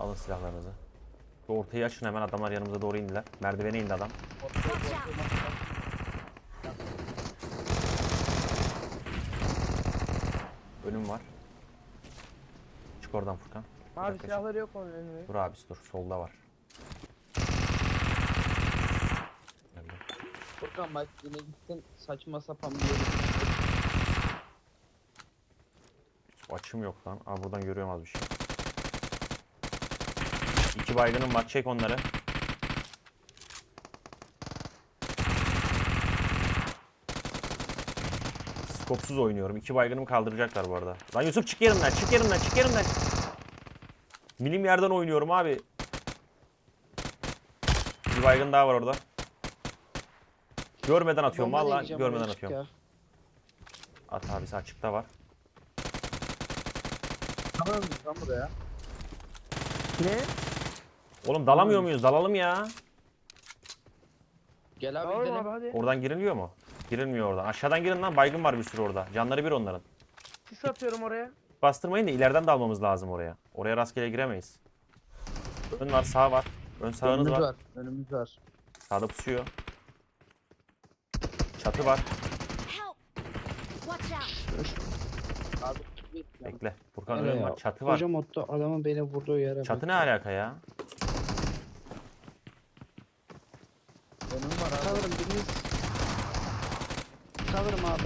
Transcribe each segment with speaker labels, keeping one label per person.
Speaker 1: Alın silahlarınızı. Şu ortayı açın hemen adamlar yanımıza doğru indiler. Merdivene indi adam. Önüm var. Çık oradan Furkan.
Speaker 2: Abi
Speaker 1: Yaklaşık.
Speaker 2: silahları yok onun önüne.
Speaker 1: Dur abisi dur. Solda var. Geldi.
Speaker 3: Furkan bak yine gittin saçma sapan bir yere.
Speaker 1: Açım yok lan. Aa buradan görüyorum az bir şey. İki baygınım var. Çek onları. Skopsuz oynuyorum. İki baygınımı kaldıracaklar bu arada. Lan Yusuf çık yerimden. Çık yerimden. Çık yerimden. Milim yerden oynuyorum abi. Bir baygın daha var orada. Görmeden atıyorum.
Speaker 4: Bomba
Speaker 1: Vallahi
Speaker 4: deneyeceğim,
Speaker 1: görmeden
Speaker 4: çık
Speaker 1: atıyorum.
Speaker 4: ya.
Speaker 1: At abisi açıkta var.
Speaker 3: Tamam mı lan buraya?
Speaker 2: Ne?
Speaker 1: Oğlum dalamıyor muyuz? Dalalım ya.
Speaker 3: Gel abi
Speaker 2: Tamam
Speaker 3: gidelim.
Speaker 2: abi hadi.
Speaker 1: Oradan girilmiyor mu? Girilmiyor oradan. Aşağıdan girin lan. Baygın var bir sürü orada. Canları bir onların.
Speaker 2: Sis atıyorum oraya.
Speaker 1: Bastırmayın da ileriden de almamız lazım oraya. Oraya rastgele giremeyiz. Ön var, sağ var. Ön sağınız
Speaker 3: Önümüz
Speaker 1: var.
Speaker 3: var. Önümüz var.
Speaker 1: Sağda pusuyor. Çatı var.
Speaker 5: Help! Watch out!
Speaker 3: Abi bir-
Speaker 1: Bekle. Furkan
Speaker 4: Nereye
Speaker 1: önüm
Speaker 4: ya?
Speaker 1: var. Çatı var.
Speaker 4: Koca modda adamın beni vurduğu yere
Speaker 1: Çatı ne alaka ya?
Speaker 3: Önüm var abi.
Speaker 4: Kalırım biriniz. Kalırım abi.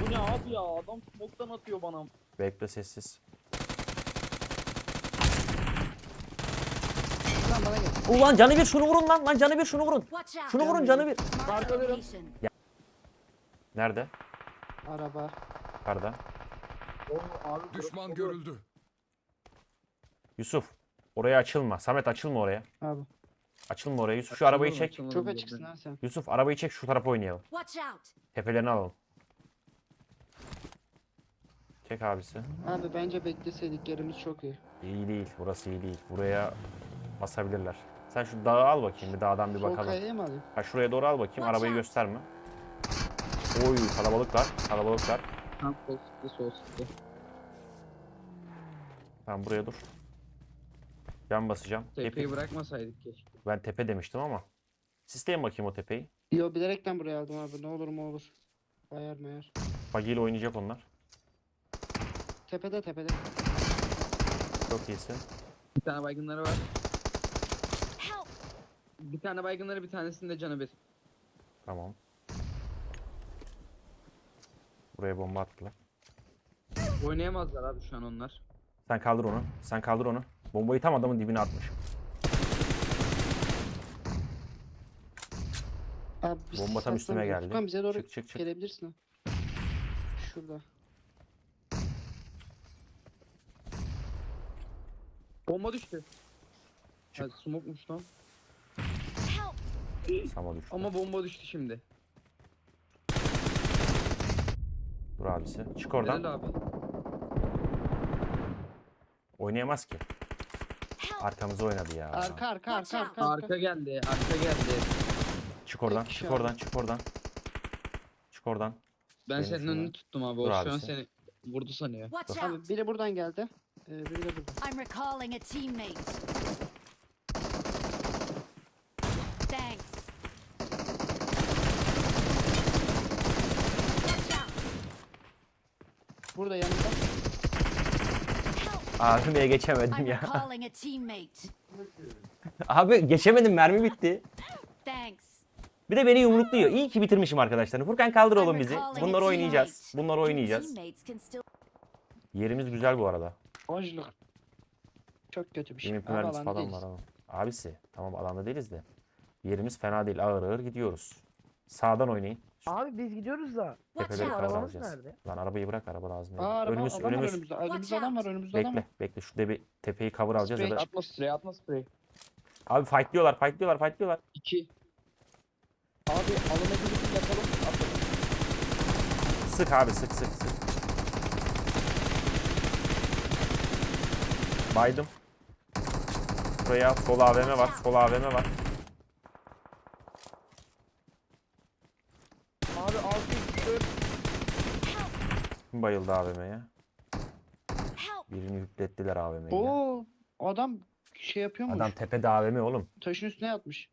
Speaker 3: Bu ne abi ya? Adam smoke'tan atıyor bana.
Speaker 1: Bekle sessiz.
Speaker 4: Lan bana gel.
Speaker 1: Ulan canı bir şunu vurun lan. Lan canı bir şunu vurun. Şunu vurun canı bir.
Speaker 5: Location.
Speaker 1: Nerede?
Speaker 4: Araba.
Speaker 3: Abi
Speaker 6: Düşman görüldü.
Speaker 1: Yusuf. Oraya açılma. Samet açılma oraya.
Speaker 4: Abi.
Speaker 1: Açılma oraya. Yusuf şu arabayı çek.
Speaker 4: Çok açıksın ha sen.
Speaker 1: Yusuf arabayı çek şu tarafa oynayalım.
Speaker 5: Watch out!
Speaker 1: Tepelerini alalım. Çek abisi.
Speaker 4: Abi bence bekleseydik yerimiz çok iyi.
Speaker 1: İyi değil. Burası iyi değil. Buraya basabilirler. Sen şu dağı al bakayım. Bir dağdan bir
Speaker 4: Sol
Speaker 1: bakalım.
Speaker 4: kayaya mı alayım?
Speaker 1: Ha şuraya doğru al bakayım. Arabayı gösterme. Oy kalabalıklar. Kalabalıklar.
Speaker 3: Tam sol sıktı sol sıktı.
Speaker 1: Tamam buraya dur. Ben basacağım.
Speaker 3: Tepeyi
Speaker 1: Tepe-
Speaker 3: bırakmasaydık keşke.
Speaker 1: Ben tepe demiştim ama. Sisteyim bakayım o tepeyi.
Speaker 4: Yo bilerekten buraya aldım abi. Ne olur mu olur. Bayar mayar.
Speaker 1: Buggy ile oynayacak onlar.
Speaker 4: Tepede tepede.
Speaker 1: Çok iyisin.
Speaker 3: Bir tane baygınları var. Bir tane baygınları bir tanesinde canı bir.
Speaker 1: Tamam. Buraya bomba attılar.
Speaker 3: Oynayamazlar abi şu an onlar.
Speaker 1: Sen kaldır onu. Sen kaldır onu. Bombayı tam adamın dibine atmış.
Speaker 4: Abi biz
Speaker 1: Bomba tam üstüme
Speaker 4: saklanıyoruz.
Speaker 1: geldi.
Speaker 4: Furkan bize doğru
Speaker 1: Çık çık çık.
Speaker 4: gelebilirsin ha. Şurada.
Speaker 3: Bomba düştü.
Speaker 1: Çık.
Speaker 3: Ha, smoke'muş lan.
Speaker 5: Help!
Speaker 1: Sama düştü.
Speaker 3: Ama bomba düştü şimdi.
Speaker 1: Dur abisi. Çık oradan.
Speaker 3: Helal abi.
Speaker 1: Oynayamaz ki. Arkamıza oynadı ya.
Speaker 4: Arka arka arka arka.
Speaker 3: Arka geldi, arka geldi.
Speaker 1: Çık oradan.
Speaker 4: Tek
Speaker 1: Çık
Speaker 4: kişi
Speaker 1: oradan. Çık oradan. Çık oradan.
Speaker 3: Ben
Speaker 1: Benim
Speaker 3: senin
Speaker 1: şundan.
Speaker 3: önünü tuttum abi.
Speaker 1: Dur
Speaker 3: O şu an
Speaker 1: sen.
Speaker 3: seni vurdu sanıyor.
Speaker 5: Watch
Speaker 4: Abi biri buradan geldi. Ee, biri de buradan.
Speaker 5: I'm recalling a teammate. Thanks. Watch out!
Speaker 4: Burada yanında.
Speaker 1: Abimeye geçemedim
Speaker 5: I'm
Speaker 1: ya. Abi geçemedim mermi bitti. Bir de beni yumrukluyor. İyi ki bitirmişim arkadaşlar. Furkan kaldır oğlum bizi. Bunları oynayacağız. Bunları oynayacağız. Yerimiz güzel bu arada.
Speaker 4: Ojluk. Çok kötü bir şey.
Speaker 1: Benim falan var ama. Abisi tamam alanda değiliz de. Yerimiz fena değil. Ağır ağır gidiyoruz. Sağdan oynayın.
Speaker 2: Abi biz gidiyoruz da.
Speaker 5: Watch
Speaker 1: tepeleri
Speaker 5: out!
Speaker 2: Arabamız
Speaker 1: alacağız.
Speaker 2: nerede?
Speaker 1: Lan arabayı bırak araba lazım. değil.
Speaker 4: Aa araba,
Speaker 1: önümüz
Speaker 4: adam var
Speaker 1: önümüz.
Speaker 4: önümüzde. Önümüzde
Speaker 5: Watch
Speaker 4: adam var önümüzde adam
Speaker 1: Bekle
Speaker 4: var.
Speaker 1: bekle. Şurada bir tepeyi cover alacağız ya
Speaker 4: Sprey
Speaker 1: da.
Speaker 3: Atma sprey, atma sprey.
Speaker 1: Abi fightlıyorlar fightlıyorlar fightlıyorlar.
Speaker 3: 2.
Speaker 4: Abi alınabilir yapalım. Atalım.
Speaker 1: Sık abi sık sık sık. Baydım. Buraya sol AVM var. Sol AVM var.
Speaker 2: Abi 6 4
Speaker 1: Kim bayıldı AVM'ye? Birini yüklettiler AVM'yi.
Speaker 4: Oo adam şey yapıyormuş.
Speaker 1: Adam tepede AVM oğlum.
Speaker 4: Taşın üstüne yatmış.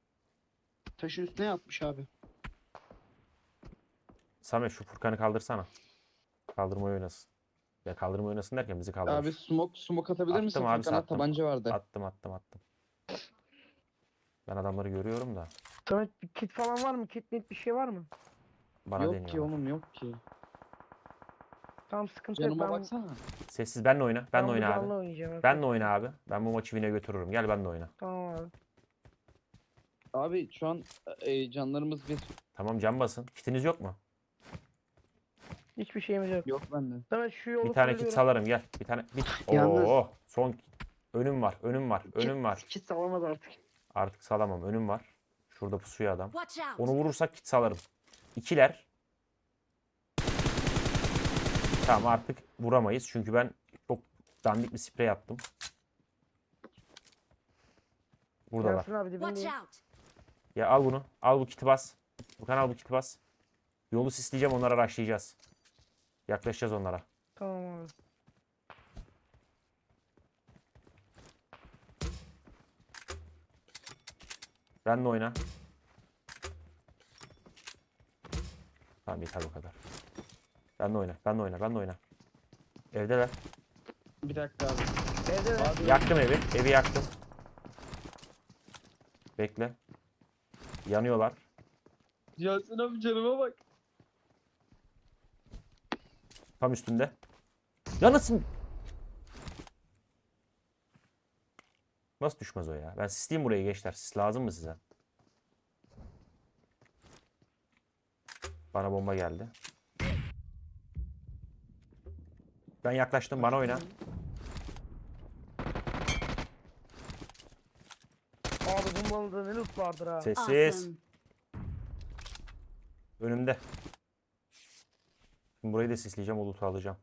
Speaker 4: Taşın üstüne yatmış abi.
Speaker 1: Samet şu Furkan'ı kaldırsana. Kaldırmayı oynasın. Ya kaldırmayı oynasın derken bizi kaldırır.
Speaker 3: Abi smoke smoke atabilir misin?
Speaker 1: Attım abi,
Speaker 3: Furkan'a
Speaker 1: sattım.
Speaker 3: tabanca vardı.
Speaker 1: Attım attım attım. Ben adamları görüyorum da.
Speaker 2: Samet bir kit falan var mı? Kit net bir şey var mı?
Speaker 1: Bana
Speaker 3: yok ki
Speaker 1: deniyorlar.
Speaker 3: oğlum yok ki.
Speaker 2: Tamam sıkıntı yok.
Speaker 3: Canıma
Speaker 2: Ben,
Speaker 3: baksana.
Speaker 1: Sessiz benle oyna.
Speaker 2: ben
Speaker 1: Benle oyna abi.
Speaker 2: oynayacağım.
Speaker 1: Benle oyna abi. Ben bu maçı win'e götürürüm. Gel benle oyna.
Speaker 2: Tamam abi.
Speaker 3: Abi şu an e, canlarımız bir.
Speaker 1: Tamam can basın. Kitiniz yok mu?
Speaker 2: Hiçbir şeyimiz yok.
Speaker 3: Yok bende.
Speaker 2: Samet şu yolu
Speaker 1: Bir tane kit salarım gel. Bir tane. Bir...
Speaker 4: Yalnız-
Speaker 1: Oo, son önüm var. Önüm var. Önüm var.
Speaker 4: Kit salamaz artık.
Speaker 1: Artık salamam. Önüm var. Şurada pusuyor adam.
Speaker 5: Watch out.
Speaker 1: Onu vurursak kit salarım. İkiler. Tamam artık vuramayız. Çünkü ben çok dandik bir sprey attım. Buradalar.
Speaker 2: Abi
Speaker 5: Watch
Speaker 2: dibindeyim.
Speaker 5: out.
Speaker 1: Ya al bunu. Al bu kiti bas. Bukan al bu kiti bas. Yolu sisleyeceğim onlara araştıracağız. Yaklaşacağız onlara.
Speaker 2: Tamam abi.
Speaker 1: Benle oyna. Tamam yeter bu kadar. Benle oyna. Benle oyna. Benle oyna. Evdeler.
Speaker 3: Bir dakika abi.
Speaker 2: Evde de.
Speaker 3: Abi
Speaker 1: Yaktım evi. Evi yaktım. Bekle. Yanıyorlar.
Speaker 3: Yasin abi canıma bak.
Speaker 1: Tam üstünde. Yanasın. Nasıl düşmez o ya? Ben sisleyeyim burayı gençler. Sis lazım mı size? Bana bomba geldi. Ben yaklaştım. Bana oyna.
Speaker 2: Abi bu malda ne loot vardır ha.
Speaker 1: Sessiz.
Speaker 5: Awesome.
Speaker 1: Önümde. Şimdi burayı da sisleyeceğim. O loot'u alacağım.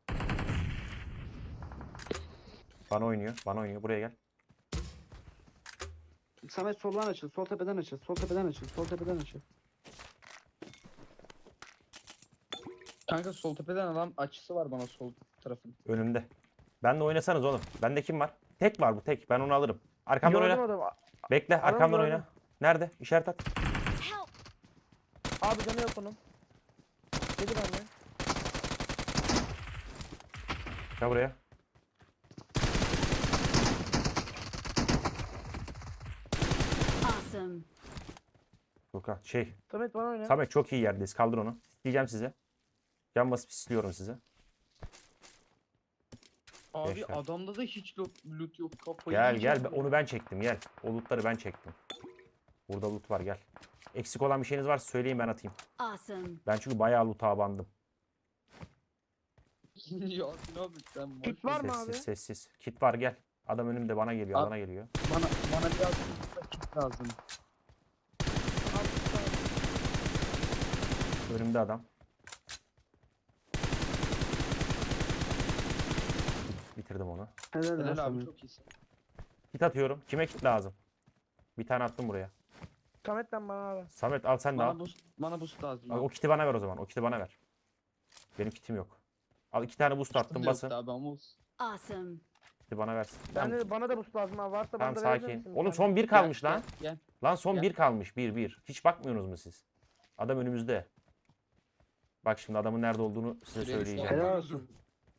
Speaker 1: Bana oynuyor. Bana oynuyor. Buraya gel.
Speaker 4: Samet soldan açıl. Sol tepeden açıl. Sol tepeden açıl. Sol tepeden açıl.
Speaker 3: Kanka sol tepeden adam açısı var bana sol tarafın.
Speaker 1: Önümde. Ben de oynasanız oğlum. Bende kim var? Tek var bu tek. Ben onu alırım. Arkamdan
Speaker 2: Gördüm
Speaker 1: oyna.
Speaker 2: adamı.
Speaker 1: Bekle.
Speaker 2: Adam
Speaker 1: Arkamdan
Speaker 2: gördüm.
Speaker 1: oyna. Nerede? İşaret at.
Speaker 2: Abi canı yok onun. Dedi benden.
Speaker 1: Gel buraya.
Speaker 5: Awesome.
Speaker 1: Furkan. Şey.
Speaker 2: Samet bana oyna.
Speaker 1: Samet çok iyi yerdeyiz. Kaldır onu. Diyeceğim size. Can basıp istiyorum size.
Speaker 3: Abi
Speaker 1: Gençler.
Speaker 3: adamda da hiç loot, loot yok. Kafayı
Speaker 1: Gel
Speaker 3: yiyeceğim
Speaker 1: gel.
Speaker 3: ya.
Speaker 1: Onu ben çektim. Gel. O lootları ben çektim. Burada loot var. Gel. Eksik olan bir şeyiniz varsa söyleyin ben atayım.
Speaker 5: Awesome.
Speaker 1: Ben çünkü bayağı loot'a bandım.
Speaker 3: Abi sen
Speaker 2: Kit var mı abi?
Speaker 1: Sessiz sessiz. Kit var gel. Adam önümde bana geliyor.
Speaker 3: Al.
Speaker 1: Bana geliyor.
Speaker 3: Bana, bana biraz kit lazım.
Speaker 1: Önümde adam. Bitirdim onu.
Speaker 4: Helal
Speaker 3: Helal abi çok iyisin.
Speaker 1: Kit atıyorum. Kime kit lazım? Bir tane attım buraya.
Speaker 2: Samet'ten bana abi.
Speaker 1: Samet al sen de al.
Speaker 3: Bana boost, bana boost lazım.
Speaker 1: Al, O kiti bana ver o zaman. O kiti bana ver. Benim kitim yok. Al iki tane boost attım basın.
Speaker 3: Abi ama olsun.
Speaker 5: Awesome.
Speaker 1: Kiti bana versin.
Speaker 2: Ben
Speaker 1: Tamam,
Speaker 2: de, bana da boost lazım abi. Varsa
Speaker 1: tamam
Speaker 2: bana da verir
Speaker 1: sakin.
Speaker 2: misin
Speaker 1: Oğlum son bir kalmış
Speaker 3: Gel,
Speaker 1: lan.
Speaker 3: Gel.
Speaker 1: Lan son
Speaker 3: Gel.
Speaker 1: bir kalmış. Bir bir. Hiç bakmıyorsunuz mu siz? Adam önümüzde. Bak şimdi adamın nerede olduğunu size söyleyeceğim.
Speaker 4: Helal olsun.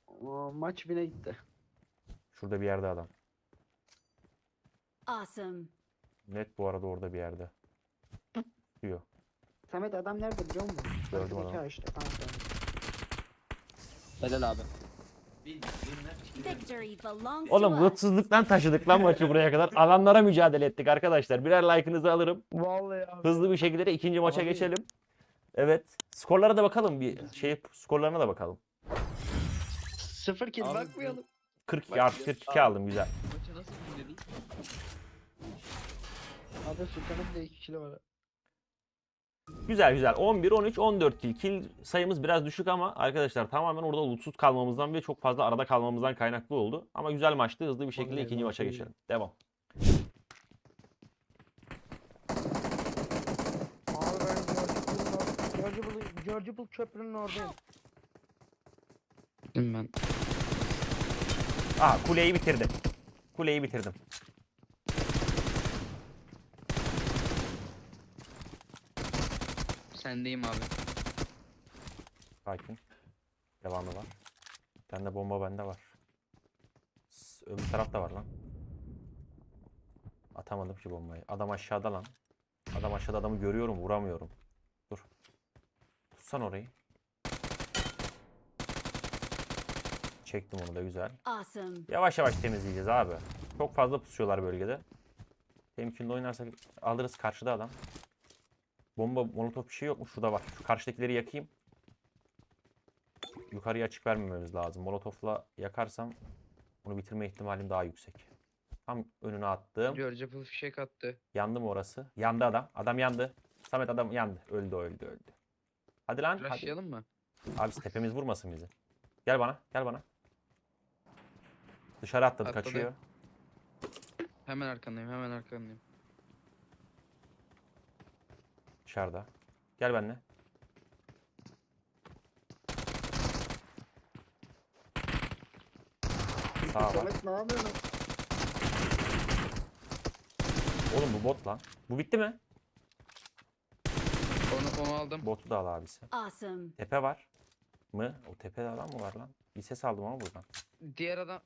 Speaker 4: O, maç bine gitti.
Speaker 1: Şurada bir yerde adam.
Speaker 5: Awesome.
Speaker 1: Net bu arada orada bir yerde. Diyor.
Speaker 4: Samet adam nerede biliyor musun?
Speaker 1: Gördüm adamı.
Speaker 4: kanka.
Speaker 3: Helal abi.
Speaker 5: Victory belongs
Speaker 1: Oğlum
Speaker 5: us.
Speaker 1: mutsuzluktan taşıdık lan maçı buraya kadar. Alanlara mücadele ettik arkadaşlar. Birer like'ınızı alırım.
Speaker 2: Vallahi abi.
Speaker 1: Hızlı bir şekilde de ikinci maça
Speaker 3: Abi.
Speaker 1: geçelim. Evet. Skorlara da bakalım. Bir şey skorlarına da bakalım.
Speaker 4: Sıfır kill
Speaker 3: Abi,
Speaker 4: bakmayalım.
Speaker 1: 42
Speaker 3: Bak
Speaker 1: artı
Speaker 3: ya,
Speaker 1: 42
Speaker 3: abi.
Speaker 1: aldım güzel.
Speaker 3: Maçı nasıl dinledik?
Speaker 4: Abi Sultan'ın bile 2 kilo var.
Speaker 1: Güzel güzel. 11, 13, 14 kill. Kill sayımız biraz düşük ama arkadaşlar tamamen orada lootsuz kalmamızdan ve çok fazla arada kalmamızdan kaynaklı oldu. Ama güzel maçtı. Hızlı bir şekilde ikinci maça geçelim. Devam.
Speaker 2: Abi ben George Bull, George Bull köprünün oradayım.
Speaker 4: Gittim ben.
Speaker 1: Aha kuleyi bitirdim. Kuleyi bitirdim.
Speaker 3: Sendeyim abi.
Speaker 1: Sakin. Devamı var. Sende bomba bende var. S- Öbür tarafta var lan. Atamadım ki bombayı. Adam aşağıda lan. Adam aşağıda adamı görüyorum vuramıyorum. Dur. Tutsan orayı. Çektim onu da güzel.
Speaker 5: Awesome.
Speaker 1: Yavaş yavaş temizleyeceğiz abi. Çok fazla pusuyorlar bölgede. Temkinli oynarsak alırız karşıda adam. Bomba, molotof bir şey yok mu? Şurada var. Şu karşıdakileri yakayım. Yukarıya açık vermememiz lazım. Molotofla yakarsam bunu bitirme ihtimalim daha yüksek. Tam önüne attım.
Speaker 3: George Apple fişek attı.
Speaker 1: Yandı mı orası? Yandı adam. Adam yandı. Samet adam yandı. Öldü öldü öldü. Hadi lan. Hadi.
Speaker 3: Rushlayalım mı?
Speaker 1: Abi tepemiz vurmasın bizi. Gel bana. Gel bana. Dışarı atladı.
Speaker 3: Atladı.
Speaker 1: Kaçıyor.
Speaker 3: Hemen arkandayım hemen arkandayım.
Speaker 1: Dışarıda. Gel benimle. Sağ var.
Speaker 4: Samet ne yapıyorsun?
Speaker 1: Oğlum bu bot lan. Bu bitti mi?
Speaker 3: Onu, onu aldım.
Speaker 1: Botu da al abisi.
Speaker 5: Awesome.
Speaker 1: Tepe var mı? O tepede adam mı var lan? Bir ses aldım ama buradan.
Speaker 3: Diğer adam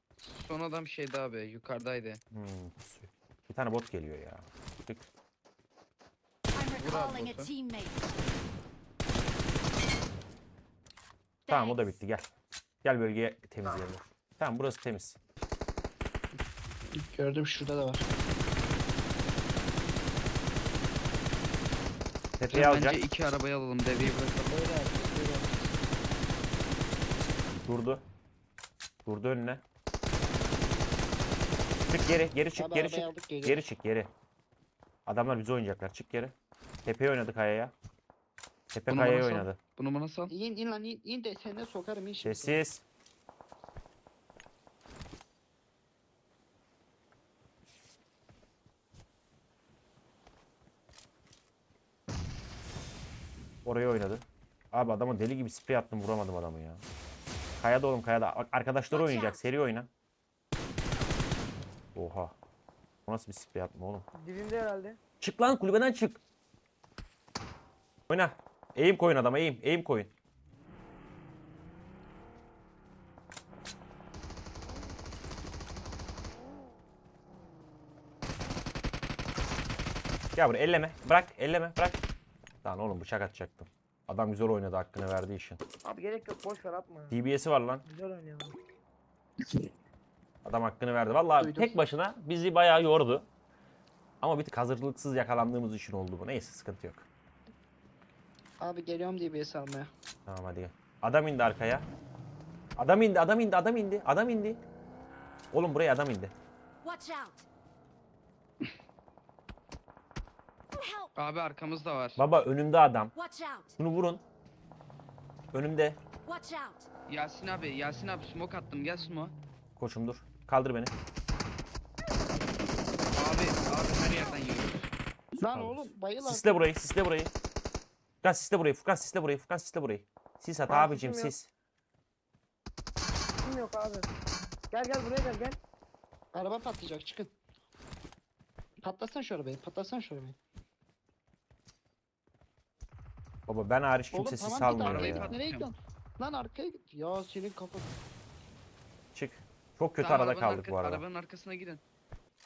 Speaker 3: son adam şeydi abi yukarıdaydı.
Speaker 1: Hmm, pusuyor. bir tane bot geliyor ya. Tık.
Speaker 5: I'm recalling a
Speaker 3: boss'u.
Speaker 5: teammate.
Speaker 1: Tamam o da bitti gel. Gel bölgeye temizleyelim. Tamam burası temiz.
Speaker 4: Gördüm şurada da var.
Speaker 1: Tepeyi
Speaker 3: Bence
Speaker 1: alacak.
Speaker 3: iki arabayı alalım deveyi bırakalım.
Speaker 4: Böyle artık böyle.
Speaker 1: Durdu. Durdu önüne. Çık geri, geri çık,
Speaker 4: Abi
Speaker 1: geri
Speaker 4: arabayı
Speaker 1: çık.
Speaker 4: aldık, geliyor.
Speaker 1: Geri çık, geri. Adamlar bize oynayacaklar. Çık geri. Tepeye oynadı kayaya. Tepe
Speaker 3: Bunu
Speaker 1: kayaya
Speaker 3: bana sal.
Speaker 1: oynadı.
Speaker 3: Bunu bana sal.
Speaker 4: İn in lan in, in de seni sokarım in şimdi.
Speaker 1: Sessiz. Oraya oynadı. Abi adama deli gibi sprey attım vuramadım adamı ya. Kayada oğlum kayada. Bak arkadaşları
Speaker 5: Watch
Speaker 1: oynayacak. Seri oyna. Oha. Bu nasıl bir sprey atma oğlum?
Speaker 2: Dibimde herhalde.
Speaker 1: Çık lan kulübeden çık. Oyna. Eğim koyun adama eğim. Eğim koyun. Gel buraya elleme. Bırak elleme bırak. Lan oğlum bıçak atacaktım. Adam güzel oynadı hakkını verdi işin.
Speaker 2: Abi gerek yok boş ver atma.
Speaker 1: DBS'i var lan.
Speaker 2: Güzel oynuyor.
Speaker 1: Adam hakkını verdi. Vallahi
Speaker 4: Duydum.
Speaker 1: tek başına bizi bayağı yordu. Ama bir tık hazırlıksız yakalandığımız için oldu bu. Neyse sıkıntı yok.
Speaker 4: Abi geliyorum DBS almaya.
Speaker 1: Tamam hadi gel. Adam indi arkaya. Adam indi, adam indi, adam indi, adam indi. Oğlum buraya adam indi.
Speaker 5: Watch out.
Speaker 3: Abi arkamızda var.
Speaker 1: Baba önümde adam.
Speaker 5: Watch out.
Speaker 1: Bunu vurun. Önümde.
Speaker 5: Watch out.
Speaker 3: Yasin abi Yasin abi smoke attım gel smoke.
Speaker 1: Koçum dur. Kaldır beni.
Speaker 3: Abi abi her yerden yiyoruz.
Speaker 4: Lan oğlum bayıl artık.
Speaker 1: Sisle burayı, sisle burayı. Furkan sisle burayı, Furkan sisle burayı, Furkan sisle burayı. Sis at
Speaker 2: Tamam,
Speaker 1: abicim
Speaker 2: sisim yok.
Speaker 1: sis.
Speaker 2: Kim yok abi. Gel gel buraya gel gel.
Speaker 4: Araba patlayacak çıkın. Patlatsan şu arabayı patlatsan şu arabayı.
Speaker 1: Baba ben hariç
Speaker 4: Oğlum
Speaker 1: kimse sis
Speaker 4: tamam git arkaya
Speaker 1: ya.
Speaker 4: git nereye gidiyorsun? Lan arkaya git. Ya senin kafa.
Speaker 1: Çık. Çok kötü
Speaker 3: Tamam,
Speaker 1: arada
Speaker 3: arabanın
Speaker 1: kaldık
Speaker 3: arka-
Speaker 1: bu arada.
Speaker 3: Arabanın arkasına gidin.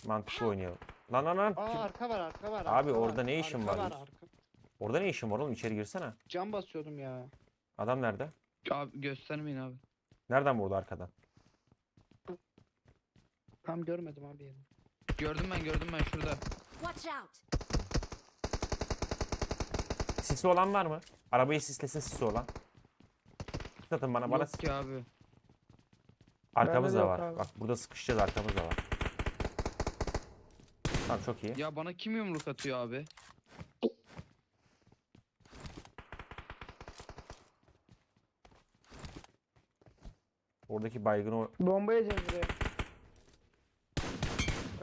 Speaker 1: Mantıklı oynayalım. Lan lan lan.
Speaker 4: Aa
Speaker 1: Kim-
Speaker 4: arka var arka var.
Speaker 1: Abi
Speaker 4: arka
Speaker 1: orada
Speaker 4: var,
Speaker 1: ne işin
Speaker 4: arka
Speaker 1: var?
Speaker 4: var arka.
Speaker 1: Orada ne işin var oğlum? İçeri girsene.
Speaker 4: Cam basıyordum ya.
Speaker 1: Adam nerede?
Speaker 3: Abi göstermeyin abi.
Speaker 1: Nereden vurdu arkadan?
Speaker 4: Tam görmedim abi yerini.
Speaker 3: Gördüm ben gördüm ben şurada.
Speaker 5: Watch out.
Speaker 1: Sisi olan var mı? Arabayı sislesin sisi olan. Satın bana bana
Speaker 3: Yok ki abi.
Speaker 1: arkamız
Speaker 2: Bende de
Speaker 1: da
Speaker 2: yok
Speaker 1: var.
Speaker 2: abi.
Speaker 1: Bak burada sıkışacağız arkamız da var. Tamam çok iyi.
Speaker 3: Ya bana kim yumruk atıyor abi?
Speaker 1: Oradaki baygın o
Speaker 2: Bomba yiyeceğiz buraya.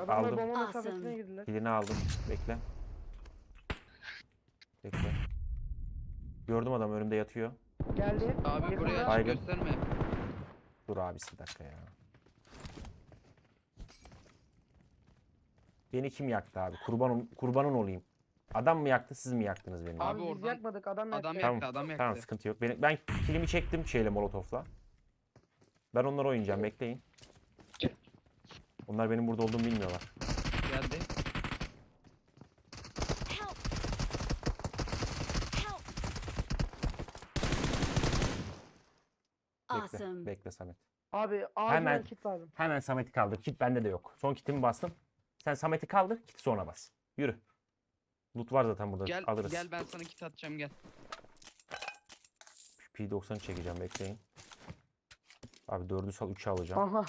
Speaker 2: Adamlar
Speaker 1: Aldım.
Speaker 2: bomba
Speaker 5: Awesome.
Speaker 2: girdiler.
Speaker 1: kilini aldım. Bekle. Gördüm adam önümde yatıyor.
Speaker 2: Geldi.
Speaker 3: Abi
Speaker 2: Yakında.
Speaker 3: buraya
Speaker 1: Baygın.
Speaker 3: gösterme.
Speaker 1: Dur abisi bir dakika ya. Beni kim yaktı abi? Kurbanım, kurbanın olayım. Adam mı yaktı siz mi yaktınız beni?
Speaker 2: Abi,
Speaker 3: Abi
Speaker 2: biz yakmadık adam yaktı.
Speaker 3: Adam yaktı, Tamam, adam yaktı.
Speaker 1: Tamam sıkıntı yok. Ben, ben kilimi çektim şeyle molotofla. Ben onları oynayacağım bekleyin. Onlar benim burada olduğumu bilmiyorlar.
Speaker 3: Geldi.
Speaker 1: Bekle.
Speaker 5: Awesome.
Speaker 1: Bekle Samet.
Speaker 2: Abi acilen
Speaker 1: Hemen-
Speaker 2: kit lazım.
Speaker 1: Hemen Samet'i kaldır. Kit bende de yok. Son kitimi bastım. Sen Samet'i kaldır. Kiti sonra bas. Yürü. Loot var zaten burada.
Speaker 3: Gel
Speaker 1: Alırız.
Speaker 3: gel ben sana kit atacağım gel.
Speaker 1: P90'ı çekeceğim bekleyin. Abi 4'ü sal 3'ü alacağım.
Speaker 2: Aha.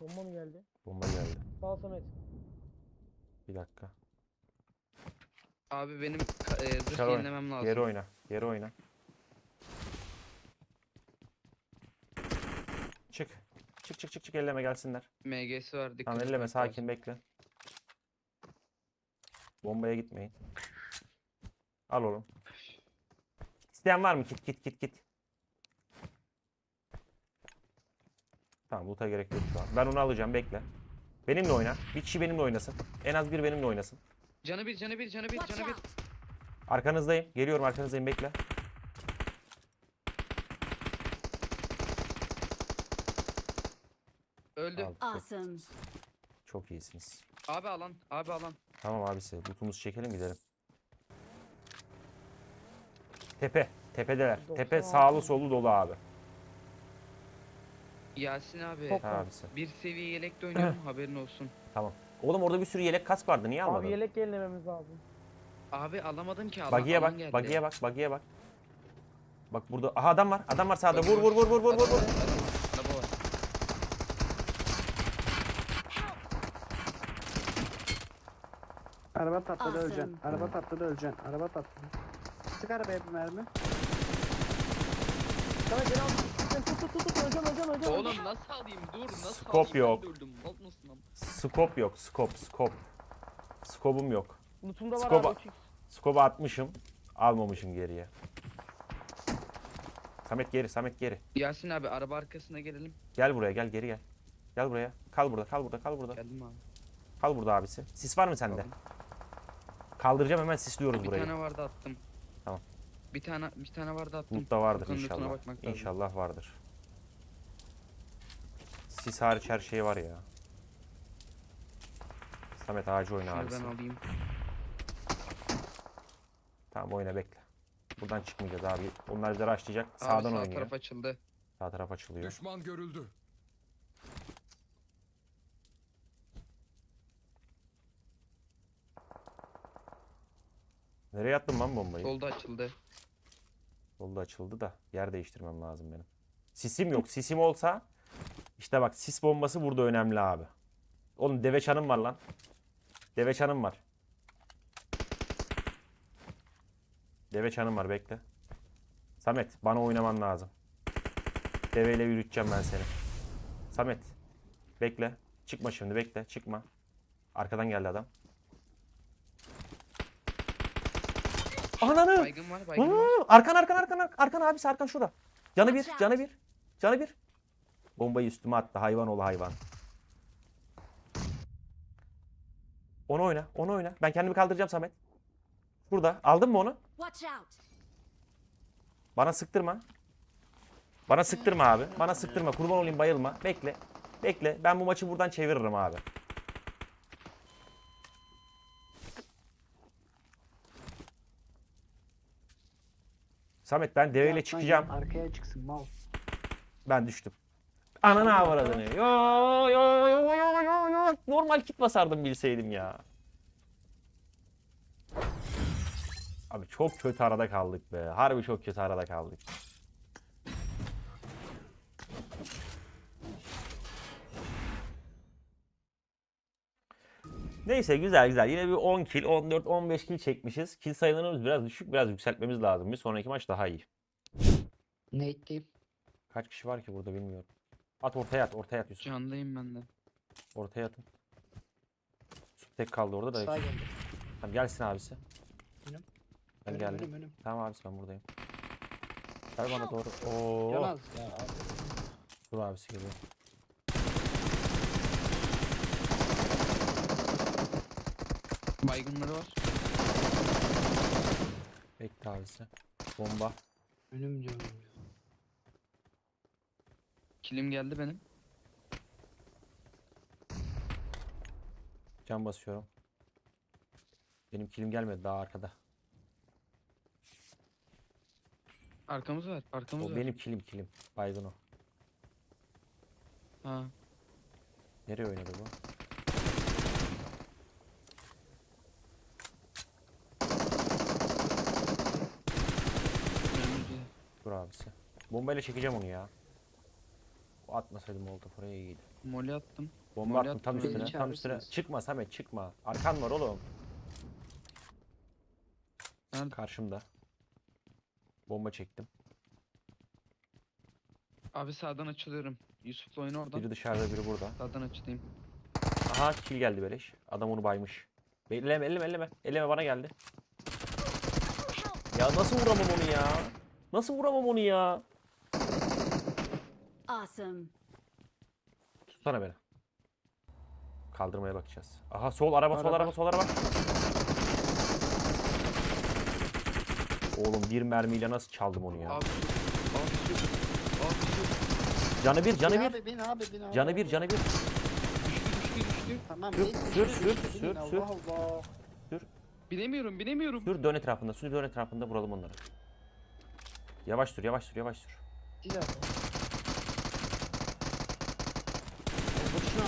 Speaker 2: Bomba mı geldi?
Speaker 1: Bomba geldi.
Speaker 2: Sağ ol Samet.
Speaker 1: Bir dakika.
Speaker 3: Abi benim e, zırh
Speaker 1: Gel oyna.
Speaker 3: yenilemem lazım.
Speaker 1: Geri oyna. Geri oyna. Çık. Çık çık çık çık elleme gelsinler.
Speaker 3: MG'si var dikkat
Speaker 1: Tamam elleme sakin bekle. Bombaya gitmeyin. Al oğlum. İsteyen var mı? Kit kit kit kit. Tamam loot'a gerek yok şu an. Ben onu alacağım bekle. Benimle oyna. Bir kişi benimle oynasın. En az bir benimle oynasın.
Speaker 3: Canı bir canı bir canı bir canı bir.
Speaker 1: Arkanızdayım. Geliyorum arkanızdayım bekle.
Speaker 3: Öldü.
Speaker 1: Aldık, çok-
Speaker 5: Awesome.
Speaker 1: Çok iyisiniz.
Speaker 3: Abi alan abi alan.
Speaker 1: Tamam abisi. Loot'umuzu çekelim gidelim. Tepe. Tepedeler. Tepe
Speaker 2: 96.
Speaker 1: sağlı sollu dolu abi.
Speaker 3: Yasin abi.
Speaker 2: Çok-
Speaker 1: Ha abisi.
Speaker 3: Bir seviye yelekle oynuyorum haberin olsun.
Speaker 1: Tamam. Oğlum orada bir sürü yelek kask vardı. Niye almadın?
Speaker 2: Abi yelek yenilememiz lazım.
Speaker 3: Abi alamadım ki.
Speaker 1: Bagiye bak, bagiye bak, bagiye bak. Bak burada. Aha adam var. Adam var sağda. Vur vur vur vur vur vur vur.
Speaker 3: Araba
Speaker 6: patladı
Speaker 5: awesome.
Speaker 6: öleceksin. Araba patladı öleceksin. Araba patladı. Sık arabaya bir mermi.
Speaker 2: Sana geri al. Tut tut tut tut öleceğim öleceğim öleceğim.
Speaker 3: Oğlum nasıl alayım dur nasıl
Speaker 1: Skop
Speaker 3: alayım
Speaker 1: yok.
Speaker 3: öldürdüm.
Speaker 1: Skop yok skop skop. Skopum yok.
Speaker 2: Lootumda var
Speaker 1: Skoba.
Speaker 2: abi 3x.
Speaker 1: Skoba atmışım. Almamışım geriye. Samet geri, Samet geri.
Speaker 3: Yasin abi araba arkasına gelelim.
Speaker 1: Gel buraya, gel geri gel. Gel buraya. Kal burada, kal burada, kal burada.
Speaker 3: Geldim abi.
Speaker 1: Kal burada abisi. Sis var mı sende?
Speaker 3: Tamam.
Speaker 1: Kaldıracağım hemen sisliyoruz
Speaker 3: bir
Speaker 1: burayı.
Speaker 3: Bir tane vardı attım.
Speaker 1: Tamam.
Speaker 3: Bir tane bir tane vardı attım.
Speaker 1: Loot vardır
Speaker 3: Furkan'ın
Speaker 1: inşallah.
Speaker 3: İnşallah lazım.
Speaker 1: vardır. Sis hariç her şey var ya. Samet ağacı oyna abisi.
Speaker 3: Ben alayım.
Speaker 1: Tamam oyna bekle. Buradan çıkmayacağız abi. Onlar bizi açlayacak.
Speaker 3: Abi
Speaker 1: Sağdan
Speaker 3: sağ
Speaker 1: oynuyor.
Speaker 3: taraf açıldı.
Speaker 1: Sağ taraf açılıyor.
Speaker 7: Düşman görüldü.
Speaker 1: Nereye attın lan bombayı?
Speaker 3: Solda açıldı.
Speaker 1: Solda açıldı da yer değiştirmem lazım benim. Sisim yok. Sisim olsa işte bak sis bombası burada önemli abi. Oğlum deve çanım var lan. Deve çanım var. Deve çanım var bekle. Samet bana oynaman lazım. Deveyle yürüteceğim ben seni. Samet bekle. Çıkma şimdi bekle çıkma. Arkadan geldi adam. Ananı!
Speaker 3: Baygın var baygın var.
Speaker 1: Aa, Arkan arkan arkan arkan abisi arkan şurada. Canı bir, canı bir. Canı bir. Bombayı üstüme attı hayvan oğlu hayvan. Onu oyna, onu oyna. Ben kendimi kaldıracağım Samet. Burada. Aldın mı onu? Bana sıktırma. Bana sıktırma abi. Bana sıktırma. Kurban olayım bayılma. Bekle. Bekle. Ben bu maçı buradan çeviririm abi. Samet ben deveyle
Speaker 6: Yapma,
Speaker 1: çıkacağım.
Speaker 6: Arkaya çıksın mal.
Speaker 1: Ben düştüm. Ananı avradını. Yo yo yo yo yo yo. Normal kit basardım bilseydim ya. Abi çok kötü arada kaldık be. Harbi çok kötü arada kaldık. Neyse güzel güzel. Yine bir 10 kill, 14, 15 kill çekmişiz. Kill sayılarımız biraz düşük. Biraz yükseltmemiz lazım. Bir sonraki maç daha iyi.
Speaker 4: Nate'deyim.
Speaker 1: Kaç kişi var ki burada bilmiyorum. At ortaya at, ortaya at Yusuf.
Speaker 3: Candayım ben de.
Speaker 1: Ortaya atın. Tek kaldı orada da.
Speaker 4: Sağ geldi.
Speaker 1: Tamam gelsin abisi.
Speaker 4: Önüm.
Speaker 1: Ben
Speaker 4: Önüm,
Speaker 1: geldim.
Speaker 4: önüm, önüm.
Speaker 1: Tamam abisi ben buradayım. Gel bana doğru. Oo.
Speaker 4: Yanal.
Speaker 1: Dur abisi geliyor.
Speaker 3: Baygınları var.
Speaker 1: Bekle abisi. Bomba.
Speaker 4: Önüm diyorum.
Speaker 3: Kilim geldi benim.
Speaker 1: Can basıyorum. Benim kilim gelmedi daha arkada.
Speaker 3: Arkamız var. Arkamız
Speaker 1: O
Speaker 3: var.
Speaker 1: benim kilim kilim. Baygın o.
Speaker 3: Ha.
Speaker 1: Nereye oynadı bu?
Speaker 3: Önümüzde.
Speaker 1: Dur abisi. Bombayla çekeceğim onu ya. O atmasaydım oldu oraya iyiydi.
Speaker 3: Moli attım.
Speaker 1: Bomba
Speaker 3: Molly
Speaker 1: attım tam
Speaker 3: attım,
Speaker 1: üstüne
Speaker 4: beni
Speaker 1: tam üstüne.
Speaker 4: çağırırsınız.
Speaker 1: Çıkma Samet çıkma. Arkan var oğlum.
Speaker 3: Nerede?
Speaker 1: Karşımda. Bomba çektim.
Speaker 3: Abi sağdan açılıyorum. Yusuf'la oyna oradan.
Speaker 1: Biri dışarıda biri burada.
Speaker 3: Sağdan açılayım.
Speaker 1: Aha kill geldi beleş. Adam onu baymış. Elleme elleme elleme. Elleme bana geldi. Ya nasıl vuramam onu ya? Nasıl vuramam onu ya?
Speaker 5: Awesome.
Speaker 1: Tutsana beni. Kaldırmaya bakacağız. Aha sol araba, sol
Speaker 4: Araba.
Speaker 1: araba, sol araba. Oğlum bir mermiyle nasıl çaldım onu ya?
Speaker 3: Abi sus. Abi. Abi.
Speaker 1: Canı bir, canı
Speaker 4: Bin
Speaker 1: bir.
Speaker 4: abi bin abi bin abi.
Speaker 1: Canı bir, canı bir.
Speaker 3: Düştü düştü düştü.
Speaker 4: Tamam
Speaker 1: Sür,
Speaker 4: bin.
Speaker 1: sür, sür, sür,
Speaker 4: bin.
Speaker 1: sür.
Speaker 4: Allah Allah.
Speaker 3: Binemiyorum binemiyorum.
Speaker 1: Sür dön etrafında, sür dön etrafında vuralım onları. Yavaş dur, yavaş dur, yavaş dur.
Speaker 4: Silah. Boşuna.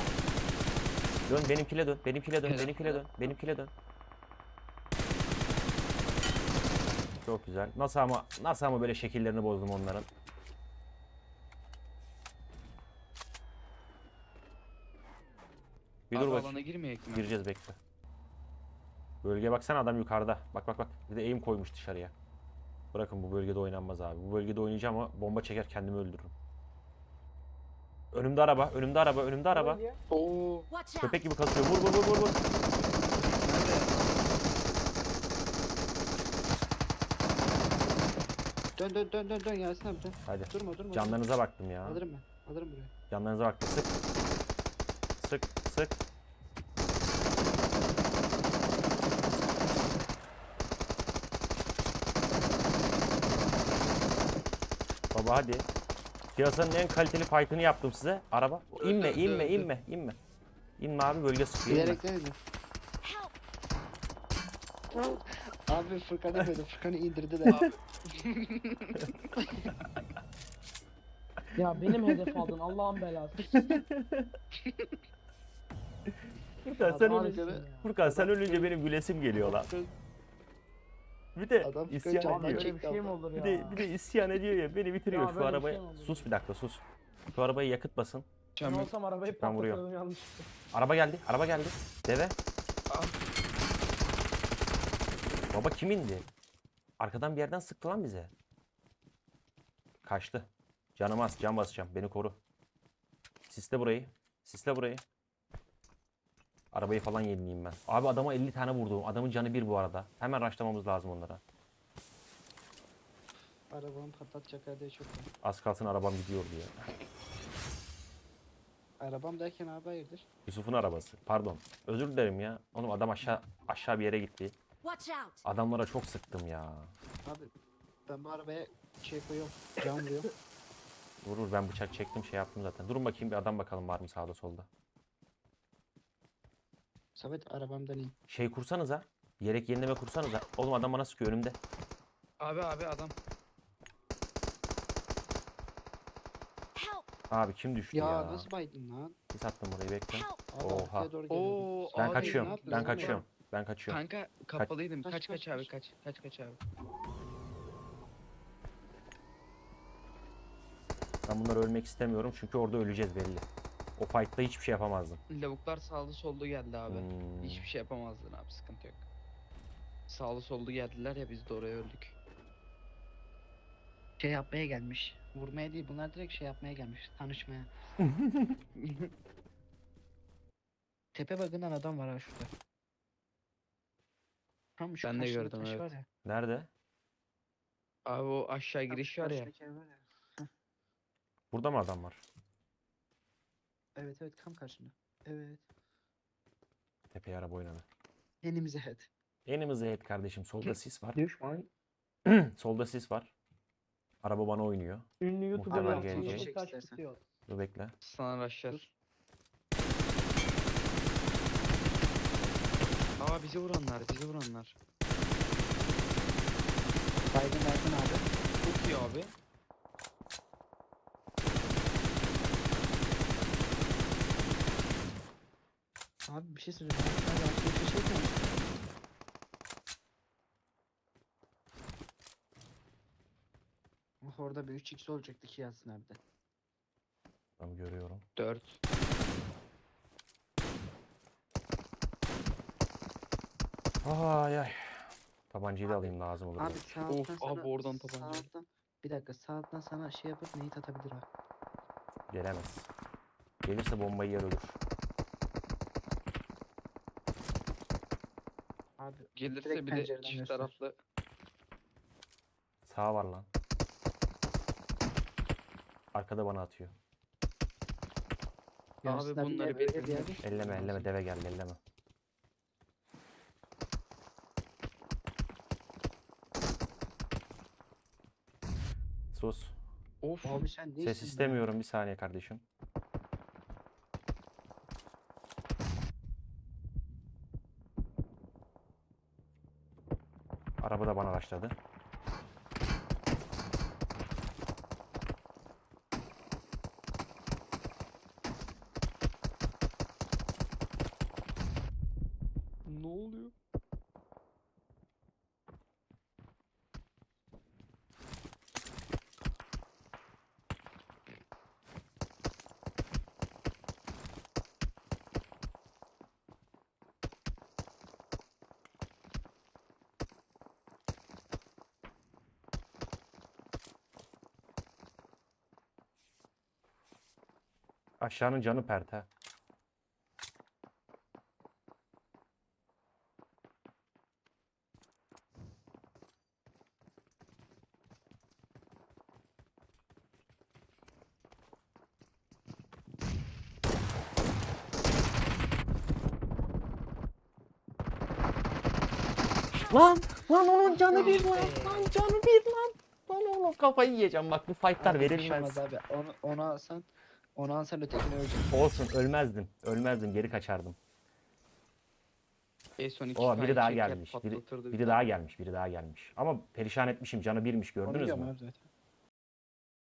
Speaker 1: Dön benimkile dön, benimkile dön, benimkile dön, benimkile dön. Çok güzel. Nasıl ama nasıl ama böyle şekillerini bozdum onların. Bir dur
Speaker 3: Abi
Speaker 1: bakayım.
Speaker 3: alana girmeyek mi?
Speaker 1: Gireceğiz bekle. Bölgeye baksana adam yukarıda. Bak bak bak. Bir de aim koymuş dışarıya. Bırakın bu bölgede oynanmaz abi. Bu bölgede oynayacağım ama bomba çeker kendimi öldürürüm. Önümde araba, önümde araba, önümde araba.
Speaker 3: Oo.
Speaker 1: Köpek gibi kasıyor. Vur vur vur vur vur.
Speaker 4: Dön dön dön dön dön Yasin abi dön.
Speaker 1: Hadi.
Speaker 4: Durma durma.
Speaker 1: Canlarınıza baktım ya.
Speaker 4: Alırım ben. Alırım buraya.
Speaker 1: Canlarınıza baktım. Sık. Sık sık. Baba hadi. Piyasanın en kaliteli fight'ını yaptım size. Araba. İnme, inme, inme, inme. İnme abi bölge sıkıyor.
Speaker 4: Bilerek denedim. Abi Furkan'ı böyle Furkan'ı indirdiler.
Speaker 2: Ya benim hedef aldın Allah'ın belası.
Speaker 1: Furkan sen
Speaker 2: Adam
Speaker 1: ölünce,
Speaker 2: ya.
Speaker 1: Furkan sen ölünce benim gülesim geliyor lan. Bir de
Speaker 4: Adam
Speaker 1: isyan
Speaker 4: Furkan
Speaker 1: ediyor.
Speaker 2: bir şey mi olur
Speaker 1: Bir
Speaker 2: ya?
Speaker 1: de, bir de isyan ediyor ya beni bitiriyor
Speaker 2: Ya
Speaker 1: şu
Speaker 2: bir
Speaker 1: arabayı.
Speaker 2: şey mi olur
Speaker 1: sus bir dakika sus. Şu arabayı yakıt basın.
Speaker 2: Ben olsam arabayı
Speaker 1: Ben
Speaker 2: patlatırdım yanlışlıkla.
Speaker 1: Araba geldi, araba geldi. Deve.
Speaker 3: Aa.
Speaker 1: Baba kim indi? Arkadan bir yerden sıktı lan bize. Kaçtı. Canım az, can basacağım. Beni koru. Sisle burayı. Sisle burayı. Arabayı falan yenileyim ben. Abi adama 50 tane vurdum. Adamın canı bir bu arada. Hemen raşlamamız lazım onlara.
Speaker 4: Arabamı patlatacak hadi çok.
Speaker 1: Az kalsın arabam gidiyor diye.
Speaker 4: Arabam derken abi hayırdır?
Speaker 1: Yusuf'un arabası. Pardon. Özür dilerim ya. Oğlum adam aşağı aşağı bir yere gitti.
Speaker 5: Watch out!
Speaker 1: Adamlara çok sıktım ya.
Speaker 4: Abi ben bu arabaya şey koyuyorum. Cam vuruyorum.
Speaker 1: Vurur ben bıçak çektim şey yaptım zaten. Durun bakayım bir adam bakalım var mı sağda solda.
Speaker 4: Samet arabamdan in.
Speaker 1: Şey kursanıza. Yelek yenileme kursanıza. Oğlum adam bana sıkıyor önümde.
Speaker 3: Abi abi adam.
Speaker 1: Abi kim düştü ya?
Speaker 4: Ya, nasıl baydın lan?
Speaker 1: Sis attım burayı bekle.
Speaker 5: Help!
Speaker 4: Abi
Speaker 1: Oha.
Speaker 4: arkaya doğru geliyorum.
Speaker 3: Oo.
Speaker 1: Ben
Speaker 3: abi,
Speaker 1: kaçıyorum. Ben
Speaker 4: lan?
Speaker 1: kaçıyorum. Ben kaçıyorum.
Speaker 3: Kanka kapalıydım.
Speaker 4: Kaç,
Speaker 3: Kaç
Speaker 4: kaç,
Speaker 3: kaç, abi
Speaker 4: kaç.
Speaker 3: kaç. Kaç kaç abi.
Speaker 1: Ben bunları ölmek istemiyorum çünkü orada öleceğiz belli. O fight'ta hiçbir şey yapamazdım.
Speaker 3: Lavuklar sağlı sollu geldi abi.
Speaker 1: Hmm.
Speaker 3: Hiçbir şey yapamazdın abi sıkıntı yok. Sağlı sollu geldiler ya biz de oraya öldük.
Speaker 4: Şey yapmaya gelmiş. Vurmaya değil bunlar direkt şey yapmaya gelmiş. Tanışmaya. Tepe bagından adam var ha şurada. Tam şu
Speaker 3: Ben de
Speaker 4: karşıda
Speaker 3: gördüm,
Speaker 4: taş
Speaker 3: evet.
Speaker 4: var ya.
Speaker 1: Nerede?
Speaker 3: Abi o aşağı giriş var ya.
Speaker 4: karşıdaki ev var ya.
Speaker 1: Burada mı adam var?
Speaker 4: Evet evet tam karşında. Evet.
Speaker 1: Tepeye araba oynadı.
Speaker 4: Enimize head.
Speaker 1: Enimize head kardeşim. Solda sis var.
Speaker 2: Düşman.
Speaker 1: Solda sis var. Araba bana oynuyor.
Speaker 2: Ünlü YouTuber
Speaker 1: Muhtemelen
Speaker 2: yaptı.
Speaker 1: gelecek.
Speaker 2: Yusuf Taş
Speaker 4: İstersen.
Speaker 2: tutuyor.
Speaker 1: Dur bekle.
Speaker 3: Sana rushlar. Aa bizi vuranlar, bizi vuranlar.
Speaker 4: Baygın Erkan abi.
Speaker 3: Çok iyi abi.
Speaker 4: Abi bir şey söyleyeceğim. Abi aklıma bir şey. Oh, orada bir 3x olacaktı ki yazsın abi de.
Speaker 1: Tamam görüyorum.
Speaker 3: 4.
Speaker 1: Ay ay. Tabancayı da alayım lazım olur.
Speaker 4: Abi
Speaker 1: belki.
Speaker 4: sağ
Speaker 3: Of,
Speaker 4: alttan
Speaker 3: abi
Speaker 4: sana,
Speaker 3: oradan tabanca.
Speaker 4: alttan- bir dakika sağ alttan sana şey yapıp nade atabilir abi.
Speaker 1: Gelemez. Gelirse bombayı yer ölür.
Speaker 4: Abi
Speaker 3: Gelirse
Speaker 4: direkt
Speaker 3: bir de
Speaker 4: pencereden
Speaker 3: çift
Speaker 4: göster.
Speaker 3: taraflı.
Speaker 1: Sağ var lan. Arkada bana atıyor.
Speaker 3: Abi
Speaker 4: abi
Speaker 3: bunları
Speaker 4: gel, gel,
Speaker 3: birbirine
Speaker 4: gel.
Speaker 1: Elleme elleme deve geldi elleme. Sus.
Speaker 3: Of.
Speaker 4: Abi sen değilsin.
Speaker 1: Ses istemiyorum bir saniye kardeşim. Araba da bana başladı. Aşağının canı pert ha. Lan! Lan onun canı bir lan! Lan canı bir lan! Lan oğlum kafayı yiyeceğim bak bu fightlar verilmez.
Speaker 4: abi. Onu, onu alsan onu alsan ötekini ölecek.
Speaker 1: Olsun ölmezdim. Ölmezdim geri kaçardım.
Speaker 3: En son iki
Speaker 1: O biri daha gelmiş. Biri, biri daha gelmiş. Biri daha gelmiş. Ama perişan etmişim. Canı birmiş gördünüz mü?